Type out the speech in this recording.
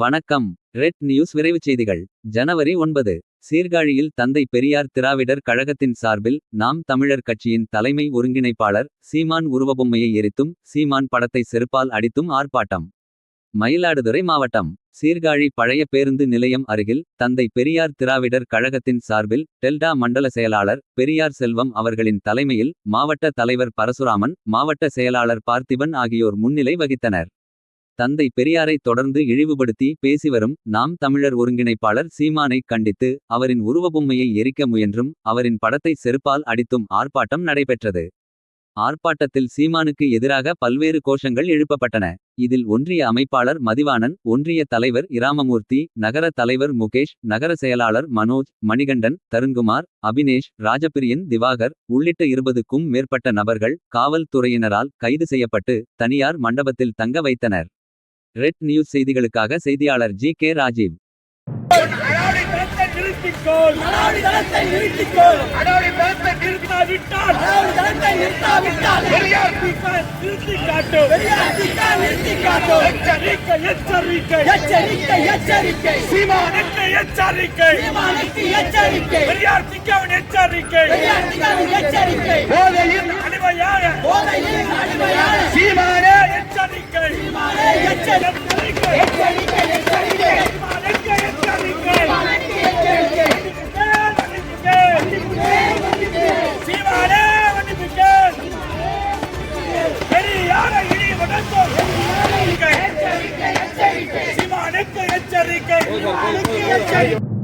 வணக்கம். Red news விரைவுச் செய்திகள். ஜனவரி ஒன்பது. சீர்காழியில் தந்தை பெரியார் திராவிடர் கழகத்தின் சார்பில் நாம் தமிழர் கட்சியின் தலைமை ஒருங்கிணைப்பாளர் சீமான் உருவபொம்மையை எரித்தும் சீமான் படத்தை செருப்பால் அடித்தும் ஆர்ப்பாட்டம். மயிலாடுதுறை மாவட்டம். சீர்காழி பழைய பேருந்து நிலையம் அருகில் தந்தை பெரியார் திராவிடர் கழகத்தின் சார்பில் டெல்டா மண்டல செயலாளர் பெரியார் செல்வம் அவர்களின் தலைமையில் மாவட்ட தலைவர் பரசுராமன் மாவட்ட செயலாளர் பார்த்திபன் ஆகியோர் முன்னிலை வகித்தனர். தந்தை பெரியாரை தொடர்ந்து இழிவுபடுத்தி பேசிவரும் நாம் தமிழர் ஒருங்கிணைப்பாளர் சீமானை கண்டித்து அவரின் உருவபொம்மையை எரிக்க முயன்றும் அவரின் படத்தை செருப்பால் அடித்தும் ஆர்ப்பாட்டம் நடைபெற்றது. ஆர்ப்பாட்டத்தில் சீமானுக்கு எதிராக பல்வேறு கோஷங்கள் எழுப்பப்பட்டன. இதில் ஒன்றிய அமைப்பாளர் மதிவாணன் ஒன்றிய தலைவர் இராமமூர்த்தி நகர தலைவர் முகேஷ் நகர செயலாளர் மனோஜ் மணிகண்டன் தருண்குமார் அபினேஷ் ராஜபிரியன் திவாகர் உள்ளிட்ட இருபதுக்கும் மேற்பட்ட நபர்கள் காவல்துறையினரால் கைது செய்யப்பட்டு தனியார் மண்டபத்தில் தங்க வைத்தனர். ரெட் நியூஸ் செய்திகளுக்காக செய்தியாளர் ஜி கே ராஜீவ். அடாவடி எச்சரிக்கை எச்சரிக்கை சீமானுக்கு எச்சரிக்கை